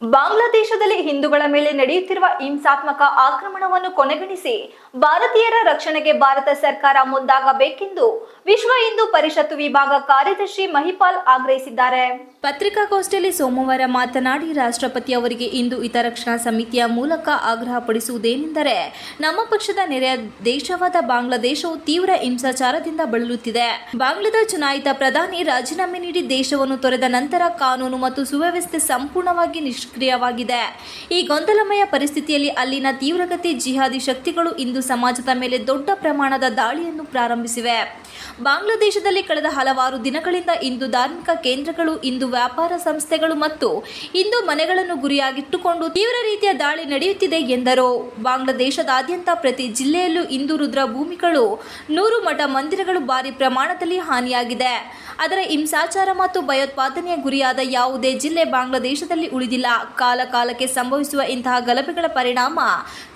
ಬಾಂಗ್ಲಾದೇಶದಲ್ಲಿ ಹಿಂದೂಗಳ ಮೇಲೆ ನಡೆಯುತ್ತಿರುವ ಹಿಂಸಾತ್ಮಕ ಆಕ್ರಮಣವನ್ನು ಕೊನೆಗಣಿಸಿ ಭಾರತೀಯರ ರಕ್ಷಣೆಗೆ ಭಾರತ ಸರ್ಕಾರ ಮುಂದಾಗಬೇಕೆಂದು ವಿಶ್ವ ಹಿಂದೂ ಪರಿಷತ್ತು ವಿಭಾಗ ಕಾರ್ಯದರ್ಶಿ ಮಹಿಪಾಲ್ ಆಗ್ರಹಿಸಿದ್ದಾರೆ. ಪತ್ರಿಕಾಗೋಷ್ಠಿಯಲ್ಲಿ ಸೋಮವಾರ ಮಾತನಾಡಿ ರಾಷ್ಟ್ರಪತಿ ಅವರಿಗೆ ಇಂದು ಹಿತರಕ್ಷಣಾ ಸಮಿತಿಯ ಮೂಲಕ ಆಗ್ರಹಪಡಿಸುವುದೇನೆಂದರೆ ನಮ್ಮ ಪಕ್ಷದ ನೆರೆಯ ದೇಶವಾದ ಬಾಂಗ್ಲಾದೇಶವು ತೀವ್ರ ಹಿಂಸಾಚಾರದಿಂದ ಬಳಲುತ್ತಿದೆ. ಬಾಂಗ್ಲಾದ ಚುನಾಯಿತ ಪ್ರಧಾನಿ ರಾಜೀನಾಮೆ ನೀಡಿ ದೇಶವನ್ನು ತೊರೆದ ನಂತರ ಕಾನೂನು ಮತ್ತು ಸುವ್ಯವಸ್ಥೆ ಸಂಪೂರ್ಣವಾಗಿ ನಿಷ್ಕ್ರಿಯವಾಗಿದೆ. ಈ ಗೊಂದಲಮಯ ಪರಿಸ್ಥಿತಿಯಲ್ಲಿ ಅಲ್ಲಿನ ತೀವ್ರಗತಿ ಜಿಹಾದಿ ಶಕ್ತಿಗಳು ಇಂದು ಸಮಾಜದ ಮೇಲೆ ದೊಡ್ಡ ಪ್ರಮಾಣದ ದಾಳಿಯನ್ನು ಪ್ರಾರಂಭಿಸಿವೆ. ಬಾಂಗ್ಲಾದೇಶದಲ್ಲಿ ಕಳೆದ ಹಲವಾರು ದಿನಗಳಿಂದ ಇಂದು ಧಾರ್ಮಿಕ ಕೇಂದ್ರಗಳು, ಇಂದು ವ್ಯಾಪಾರ ಸಂಸ್ಥೆಗಳು ಮತ್ತು ಇಂದು ಮನೆಗಳನ್ನು ಗುರಿಯಾಗಿಟ್ಟುಕೊಂಡು ತೀವ್ರ ರೀತಿಯ ದಾಳಿ ನಡೆಯುತ್ತಿದೆ ಎಂದರು. ಬಾಂಗ್ಲಾದೇಶದಾದ್ಯಂತ ಪ್ರತಿ ಜಿಲ್ಲೆಯಲ್ಲೂ ಇಂದು ರುದ್ರ ಭೂಮಿಗಳು ನೂರು ಮಠ ಮಂದಿರಗಳು ಭಾರಿ ಪ್ರಮಾಣದಲ್ಲಿ ಹಾನಿಯಾಗಿದೆ. ಅದರ ಹಿಂಸಾಚಾರ ಮತ್ತು ಭಯೋತ್ಪಾದನೆಯ ಗುರಿಯಾದ ಯಾವುದೇ ಜಿಲ್ಲೆ ಬಾಂಗ್ಲಾದೇಶದಲ್ಲಿ ಉಳಿದಿಲ್ಲ. ಕಾಲ ಕಾಲಕ್ಕೆ ಸಂಭವಿಸುವ ಇಂತಹ ಗಲಭೆಗಳ ಪರಿಣಾಮ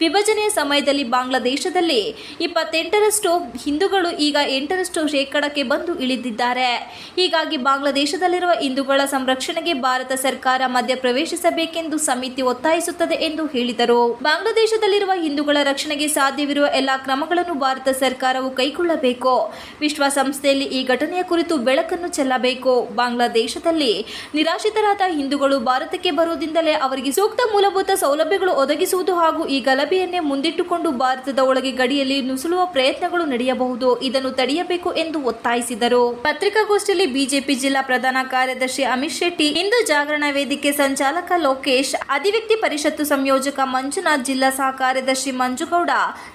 ವಿಭಜನೆಯ ಸಮಯದಲ್ಲಿ ಬಾಂಗ್ಲಾದೇಶದಲ್ಲಿ ಇಪ್ಪತ್ತೆಂಟರಷ್ಟು ಹಿಂದೂಗಳು ಈಗ ಎಂಟರಷ್ಟು ಶೇಕಡಕ್ಕೆ ಬಂದು ಇಳಿದಿದ್ದಾರೆ. ಹೀಗಾಗಿ ಬಾಂಗ್ಲಾದೇಶದಲ್ಲಿರುವ ಹಿಂದೂಗಳ ಸಂರಕ್ಷಣೆಗೆ ಭಾರತ ಸರ್ಕಾರ ಮಧ್ಯ ಪ್ರವೇಶಿಸಬೇಕೆಂದು ಸಮಿತಿ ಒತ್ತಾಯಿಸುತ್ತದೆ ಎಂದು ಹೇಳಿದರು. ಬಾಂಗ್ಲಾದೇಶದಲ್ಲಿರುವ ಹಿಂದೂಗಳ ರಕ್ಷಣೆಗೆ ಸಾಧ್ಯವಿರುವ ಎಲ್ಲಾ ಕ್ರಮಗಳನ್ನು ಭಾರತ ಸರ್ಕಾರವು ಕೈಗೊಳ್ಳಬೇಕು. ವಿಶ್ವಸಂಸ್ಥೆಯಲ್ಲಿ ಈ ಘಟನೆಯ ಕುರಿತು ಬೆಳಕನ್ನು ಚೆಲ್ಲಬೇಕು. ಬಾಂಗ್ಲಾದೇಶದಲ್ಲಿ ನಿರಾಶ್ರಿತರಾದ ಹಿಂದೂಗಳು ಭಾರತಕ್ಕೆ ಬರುವುದಿಂದಲೇ ಅವರಿಗೆ ಸೂಕ್ತ ಮೂಲಭೂತ ಸೌಲಭ್ಯಗಳು ಒದಗಿಸುವುದು ಹಾಗೂ ಈ ಗಲಭೆಯನ್ನೇ ಮುಂದಿಟ್ಟುಕೊಂಡು ಭಾರತದ ಒಳಗೆ ಗಡಿಯಲ್ಲಿ ನುಸುಳುವ ಪ್ರಯತ್ನಗಳು ನಡೆಯಬಹುದು. ಇದನ್ನು ತಡೆಯಬೇಕು ಎಂದು ಒತ್ತಾಯಿಸಿದರು. ಪತ್ರಿಕಾಗೋಷ್ಠಿಯಲ್ಲಿ ಬಿಜೆಪಿ ಜಿಲ್ಲಾ ಪ್ರಧಾನ ಕಾರ್ಯದರ್ಶಿ ಅಮಿತ್ ಶೆಟ್ಟಿ, ಹಿಂದೂ ಜಾಗರಣ ವೇದಿಕೆ ಸಂಚಾಲಕ ಲೋಕೇಶ್, ಅಧಿವ್ಯಕ್ತಿ ಪರಿಷತ್ತು ಸಂಯೋಜಕ ಮಂಜುನಾಥ್, ಜಿಲ್ಲಾ ಸಹ ಕಾರ್ಯದರ್ಶಿ ಮಂಜುಗೌಡ,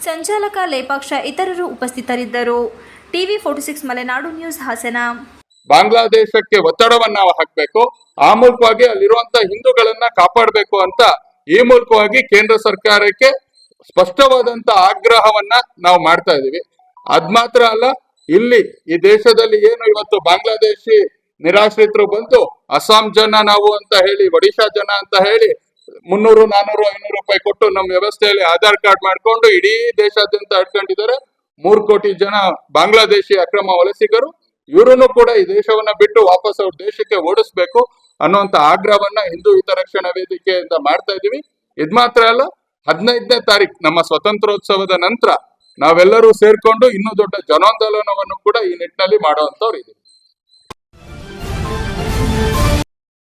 ಸಂಚಾಲಕ ಲೇಪಾಕ್ಷ ಇತರರು ಉಪಸ್ಥಿತರಿದ್ದರು. TV forty six Malenadu news Hassan. ಬಾಂಗ್ಲಾದೇಶಕ್ಕೆ ಒತ್ತಡವನ್ನ ನಾವು ಹಾಕ್ಬೇಕು, ಆ ಮೂಲಕವಾಗಿ ಅಲ್ಲಿರುವಂತ ಹಿಂದೂಗಳನ್ನ ಕಾಪಾಡಬೇಕು ಅಂತ ಈ ಮೂಲಕವಾಗಿ ಕೇಂದ್ರ ಸರ್ಕಾರಕ್ಕೆ ಸ್ಪಷ್ಟವಾದಂತ ಆಗ್ರಹವನ್ನ ನಾವು ಮಾಡ್ತಾ ಇದೀವಿ ಅದ್ ಮಾತ್ರ ಅಲ್ಲ, ಇಲ್ಲಿ ಈ ದೇಶದಲ್ಲಿ ಏನು ಇವತ್ತು ಬಾಂಗ್ಲಾದೇಶಿ ನಿರಾಶ್ರಿತರು ಬಂತು, ಅಸ್ಸಾಂ ಜನ ನಾವು ಅಂತ ಹೇಳಿ, ಒಡಿಶಾ ಜನ ಅಂತ ಹೇಳಿ ಮುನ್ನೂರು, ನಾನೂರು, ಐನೂರು ರೂಪಾಯಿ ಕೊಟ್ಟು ನಮ್ಮ ವ್ಯವಸ್ಥೆಯಲ್ಲಿ ಆಧಾರ್ ಕಾರ್ಡ್ ಮಾಡ್ಕೊಂಡು ಇಡೀ ದೇಶಾದ್ಯಂತ ಅಡ್ಕೊಂಡಿದ್ದಾರೆ. ಮೂರು ಕೋಟಿ ಜನ ಬಾಂಗ್ಲಾದೇಶಿ ಅಕ್ರಮ ವಲಸಿಗರು. ಇವರನ್ನು ಕೂಡ ಈ ದೇಶವನ್ನ ಬಿಟ್ಟು ವಾಪಸ್ ಅವ್ರ ದೇಶಕ್ಕೆ ಓಡಿಸ್ಬೇಕು ಅನ್ನುವಂತ ಆಗ್ರಹವನ್ನ ಹಿಂದೂ ಹಿತರಕ್ಷಣಾ ವೇದಿಕೆಯಿಂದ ಮಾಡ್ತಾ ಇದೀವಿ ಇದ್ ಮಾತ್ರ ಅಲ್ಲ, ಹದಿನೈದನೇ ತಾರೀಕು ನಮ್ಮ ಸ್ವತಂತ್ರೋತ್ಸವದ ನಂತರ ನಾವೆಲ್ಲರೂ ಸೇರ್ಕೊಂಡು ಇನ್ನೂ ದೊಡ್ಡ ಜನಾಂದೋಲನವನ್ನು ಕೂಡ ಈ ನಿಟ್ಟಿನಲ್ಲಿ ಮಾಡುವಂತವ್ರು ಇದೀವಿ